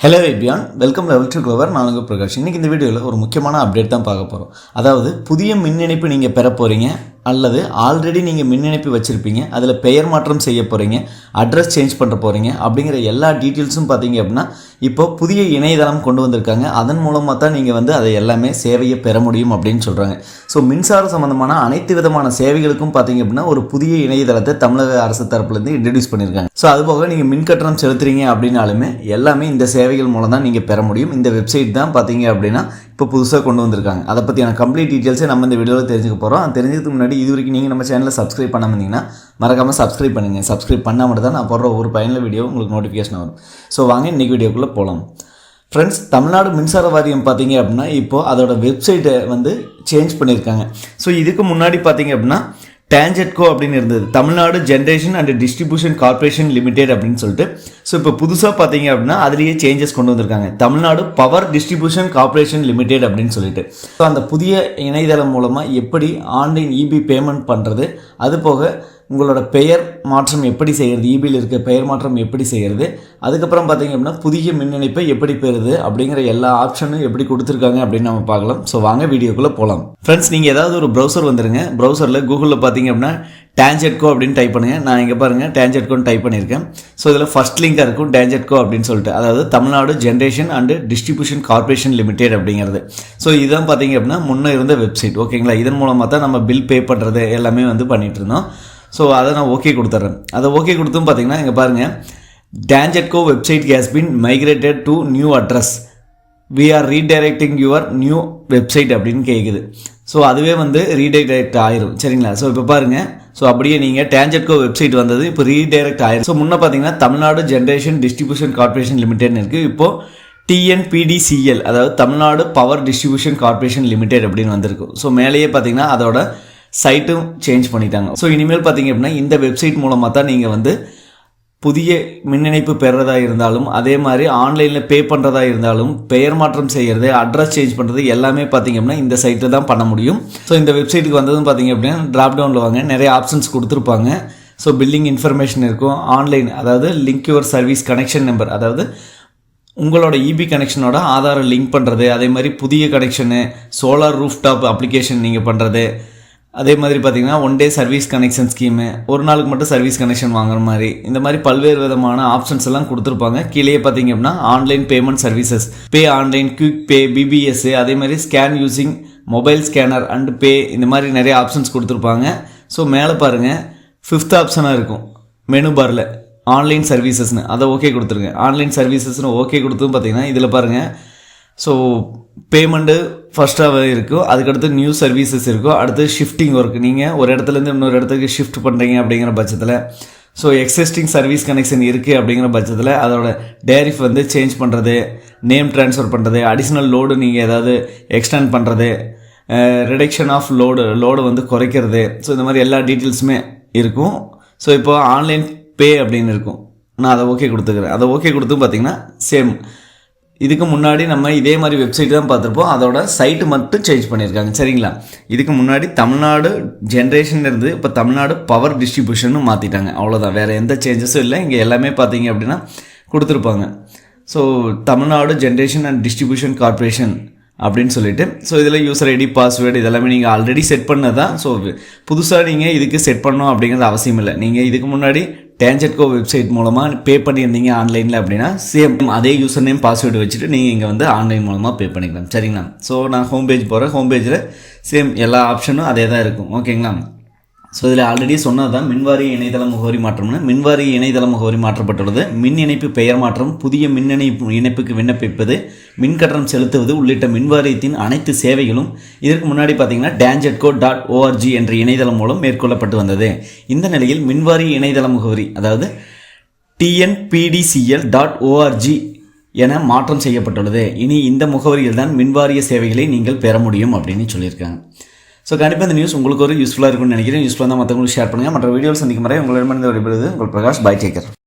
Hello எபியான் welcome level to clover நான் உங்கள் பிரகாஷ். இன்றைக்கி இந்த வீடியோவில் ஒரு முக்கியமான அப்டேட் தான் பார்க்க போகிறோம் அதாவது புதிய மின் இணைப்பு நீங்கள் பெற போகிறீங்க அல்லது ஆல்ரெடி நீங்கள் மின் இணைப்பு வச்சுருப்பீங்க அதில் பெயர் மாற்றம் செய்ய போகிறீங்க அட்ரஸ் சேஞ்ச் பண்ணுற போகிறீங்க அப்படிங்கிற எல்லா டீட்டெயில்ஸும் பார்த்தீங்க அப்படின்னா இப்போ புதிய இணையதளம் கொண்டு வந்திருக்காங்க. அதன் மூலமாக தான் நீங்கள் வந்து அதை எல்லாமே சேவையை பெற முடியும் அப்படின்னு சொல்கிறாங்க ஸோ மின்சார சம்மந்தமான அனைத்து விதமான சேவைகளுக்கும் பார்த்தீங்க அப்படின்னா ஒரு புதிய இணையதளத்தை தமிழக அரசு தரப்புலேருந்து இன்ட்ரடியூஸ் பண்ணியிருக்காங்க. ஸோ அதுபோக நீங்கள் மின் கட்டணம் செலுத்துறீங்க அப்படின்னாலுமே எல்லாமே இந்த சேவைகள் மூலம் தான் நீங்கள் பெற முடியும். இந்த வெப்சைட் தான் பார்த்தீங்க அப்படின்னா இப்போ புதுசாக கொண்டு வந்திருக்காங்க. அதை பற்றியான கம்ப்ளீட் டீட்டெயில்ஸே நம்ம இந்த வீடியோவில் தெரிஞ்சுக்க போகிறோம் தெரிஞ்சதுக்கு முன்னாடி இது வரைக்கும் நீங்கள் நம்ம சேனலில் சப்ஸ்கிரைப் பண்ணாமல் இருந்தீங்கன்னா மறக்காமல் சப்ஸ்கிரைப் பண்ணுங்கள் சப்ஸ்கிரைப் பண்ணால் மட்டும் தான் நான் போடுற ஒரு பயனில் வீடியோ உங்களுக்கு நோட்டிஃபிகேஷன் வரும். ஸோ வாங்க இன்றைக்கி வீடியோக்குள்ளே போகலாம் ஃப்ரெண்ட்ஸ் தமிழ்நாடு மின்சார வாரியம் பார்த்தீங்க அப்படின்னா இப்போது அதோட வெப்சைட்டை வந்து சேஞ்ச் பண்ணியிருக்காங்க. ஸோ இதுக்கு முன்னாடி பார்த்தீங்க அப்படின்னா டேஞ்சட்கோ அப்படின்னு இருந்தது. Tamil Nadu generation and distribution corporation limited அப்படின்னு சொல்லிட்டு. ஸோ இப்போ புதுசாக பார்த்தீங்க அப்படின்னா அதுலேயே சேஞ்சஸ் கொண்டு வந்திருக்காங்க. Tamil Nadu power distribution corporation limited அப்படின்னு சொல்லிட்டு. ஸோ அந்த புதிய இணையதளம் மூலமாக எப்படி ஆன்லைன் இபி பேமெண்ட் பண்ணுறது அது போக உங்களோட பெயர் மாற்றம் எப்படி செய்கிறது இபியில் இருக்க பெயர் மாற்றம் எப்படி செய்கிறது அதுக்கப்புறம் பார்த்தீங்க அப்படின்னா புதிய மின் இணைப்பை எப்படி பெறுது அப்படிங்கிற எல்லா ஆப்ஷனும் எப்படி கொடுத்துருக்காங்க அப்படின்னு நம்ம பார்க்கலாம். ஸோ வாங்க வீடியோக்குள்ளே போகலாம் ஃப்ரெண்ட்ஸ் நீங்கள் ஏதாவது ஒரு ப்ரௌசர் வந்துருங்க. ப்ரௌசரில் கூகுளில் பார்த்தீங்க அப்படின்னா டேஞ்செட்கோ அப்படின்னு டைப் பண்ணுங்கள் நான் இங்கே பாருங்கள் டேஞ்செட்கோன்னு டைப் பண்ணியிருக்கேன். ஸோ இதில் ஃபஸ்ட் லிங்காக இருக்கும் டேஞ்செட்கோ அப்படின்னு சொல்லிட்டு. அதாவது Tamil Nadu generation and distribution corporation limited அப்படிங்கிறது. ஸோ இதுதான் பார்த்தீங்க அப்படின்னா முன்னே இருந்த வெப்சைட் ஓகேங்களா இதன் மூலமாக தான் நம்ம பில் பே பண்ணுறது எல்லாமே வந்து பண்ணிகிட்டு இருந்தோம். ஸோ அதை நான் ஓகே கொடுத்துட்றேன் அதை ஓகே கொடுத்தும் பார்த்தீங்கன்னா இங்கே பாருங்கள் TANGEDCO website has been migrated to new address we are redirecting your new website அப்படின்னு கேட்குது ஸோ அதுவே வந்து ரீடைரக்ட் ஆயிரும். சரிங்களா? ஸோ இப்போ பாருங்கள் ஸோ அப்படியே நீங்கள் டேஞ்செட்கோ வெப்சைட் வந்தது இப்போ ரீடைரக்ட் ஆயிரும். ஸோ முன்னே பார்த்தீங்கன்னா தமிழ்நாடு ஜென்ரேஷன் டிஸ்ட்ரிபியூஷன் கார்பரேஷன் லிமிடெட்னு இருக்குது இப்போது டிஎன்பிடிசிஎல் அதாவது Tamil Nadu power distribution corporation limited அப்படின்னு வந்திருக்கும் ஸோ மேலேயே பார்த்தீங்கன்னா அதோட சைட்டும் சேஞ்ச் பண்ணிட்டாங்க. ஸோ இனிமேல் பார்த்தீங்க அப்படின்னா இந்த வெப்சைட் மூலமாக தான் நீங்கள் வந்து புதிய மின் இணைப்பு பெறதா இருந்தாலும் அதே மாதிரி ஆன்லைனில் பே பண்ணுறதா இருந்தாலும் பெயர் மாற்றம் செய்கிறது அட்ரஸ் சேஞ்ச் பண்ணுறது எல்லாமே பார்த்தீங்க அப்படின்னா இந்த சைட்டில் தான் பண்ண முடியும். ஸோ இந்த வெப்சைட்டுக்கு வந்ததும் பார்த்தீங்க அப்படின்னா ட்ராப் டவுனில் வாங்க. நிறைய ஆப்ஷன்ஸ் கொடுத்துருப்பாங்க. ஸோ பில்லிங் இன்ஃபர்மேஷன் இருக்கும். ஆன்லைன் அதாவது link your service connection number அதாவது உங்களோட இபி கனெக்ஷனோட ஆதாரை லிங்க் பண்ணுறது அதே மாதிரி புதிய connection solar roof top application நீங்கள் பண்ணுறது அதே மாதிரி பார்த்தீங்கன்னா one day service connection scheme ஒரு நாளுக்கு மட்டும் சர்வீஸ் கனெக்ஷன் வாங்குற மாதிரி இந்த மாதிரி பல்வேறு விதமான ஆப்ஷன்ஸ் எல்லாம் கொடுத்துருப்பாங்க. கீழே பார்த்தீங்க அப்படின்னா online payment services pay online quick pay BBPS அதே மாதிரி scan using mobile scanner and pay இந்த மாதிரி நிறைய ஆப்ஷன்ஸ் கொடுத்துருப்பாங்க. ஸோ மேலே பாருங்கள் ஃபிஃப்த் ஆப்ஷனாக இருக்கும். மெனு பாரில் ஆன்லைன் சர்வீசஸ்னு அதை ஓகே கொடுத்துருங்க. ஆன்லைன் சர்வீசஸ்னு ஓகே கொடுத்தும் பார்த்தீங்கன்னா இதில் பாருங்கள் ஸோ பேமெண்ட்டு ஃபஸ்ட்டாக இருக்கும் அதுக்கடுத்து நியூ சர்வீசஸ் இருக்கும் அடுத்து ஷிஃப்டிங் ஒர்க் நீங்கள் ஒரு இடத்துலேருந்து இன்னொரு இடத்துக்கு ஷிஃப்ட் பண்ணுறீங்க அப்படிங்கிற பட்சத்தில். ஸோ எக்ஸிஸ்டிங் சர்வீஸ் கனெக்ஷன் இருக்குது அப்படிங்கிற பட்சத்தில் அதோட டேரிஃப் வந்து சேஞ்ச் பண்ணுறது நேம் ட்ரான்ஸ்ஃபர் பண்ணுறது அடிஷ்னல் லோடு நீங்கள் ஏதாவது எக்ஸ்டெண்ட் பண்ணுறது ரிடக்ஷன் ஆஃப் லோடு லோடு வந்து குறைக்கிறது. ஸோ இந்த மாதிரி எல்லா டீட்டெயில்ஸுமே இருக்கும். ஸோ இப்போ ஆன்லைன் பே அப்படின்னு இருக்கும். நான் அதை ஓகே கொடுத்துக்கிறேன். அதை ஓகே கொடுத்தும் பார்த்தீங்கன்னா சேம் இதுக்கு முன்னாடி நம்ம இதே மாதிரி வெப்சைட் தான் பார்த்துருப்போம். அதோட சைட்டு மட்டும் சேஞ்ச் பண்ணியிருக்காங்க. சரிங்களா? இதுக்கு முன்னாடி தமிழ்நாடு ஜென்ரேஷன் இருந்து இப்போ தமிழ்நாடு பவர் டிஸ்ட்ரிபியூஷன் மாற்றிட்டாங்க அவ்வளோதான் வேறு எந்த சேஞ்சஸும் இல்லை. இங்கே எல்லாமே பார்த்தீங்க அப்படின்னா கொடுத்துருப்பாங்க. So Tamil Nadu generation and distribution corporation அப்படின்னு சொல்லிட்டு ஸோ இதில் யூசர் ஐடி பாஸ்வேர்டு இதெல்லாமே நீங்கள் ஆல்ரெடி செட் பண்ணது தான் ஸோ புதுசாக நீங்கள் இதுக்கு செட் பண்ணணும் அப்படிங்கிறது அவசியம் இல்லை. நீங்கள் இதுக்கு முன்னாடி டேஞ்சட்கோ வெப்சைட் மூலமாக பே பண்ணியிருந்தீங்க ஆன்லைனில் அப்படின்னா சேம் அதே யூசர் நேம் பாஸ்வேர்டு வச்சுட்டு நீங்கள் இங்கே வந்து ஆன்லைன் மூலமாக பே பண்ணிக்கலாம். சரிங்களா? ஸோ நான் ஹோம் பேஜ் போகிறேன் ஹோம் பேஜில் சேம் எல்லா ஆப்ஷனும் அதே தான் இருக்கும். ஓகேங்களா ஸோ இதில் ஆல்ரெடி சொன்னது தான் மின்வாரிய இணையதள முகவரி மாற்றம்னு. மின்வாரிய இணையதள முகவரி மாற்றப்பட்டுள்ளது. மின் இணைப்பு பெயர் மாற்றம் புதிய மின் இணைப்பு இணைப்புக்கு விண்ணப்பிப்பது மின் கட்டணம் செலுத்துவது உள்ளிட்ட மின்வாரியத்தின் அனைத்து சேவைகளும் இதற்கு முன்னாடி பார்த்தீங்கன்னா டேஞ்செட்கோ டாட் ஓஆர்ஜி என்ற இணையதளம் மூலம் மேற்கொள்ளப்பட்டு வந்தது. இந்த நிலையில் மின்வாரிய இணையதள முகவரி அதாவது டிஎன்பிடிசிஎல் டாட் ஓஆர்ஜி என மாற்றம் செய்யப்பட்டுள்ளது. இனி இந்த முகவரியில் தான் மின்வாரிய சேவைகளை நீங்கள் பெற முடியும் அப்படின்னு சொல்லியிருக்காங்க. ஸோ கண்டிப்பாக இந்த நியூஸ் உங்களுக்கு ஒரு யூஸ்ஃபுல்லாக இருக்கும்னு நினைக்கிறேன். யூஸ்ஃபுல்லாக தான் மற்றவங்களுக்கு ஷேர் பண்ணுங்கள் மற்ற வீடியோஸ் சந்திக்கும் வரை உங்களிடமிருந்து விடைபெறுவது உங்கள் பிரகாஷ் பை டேக்கர்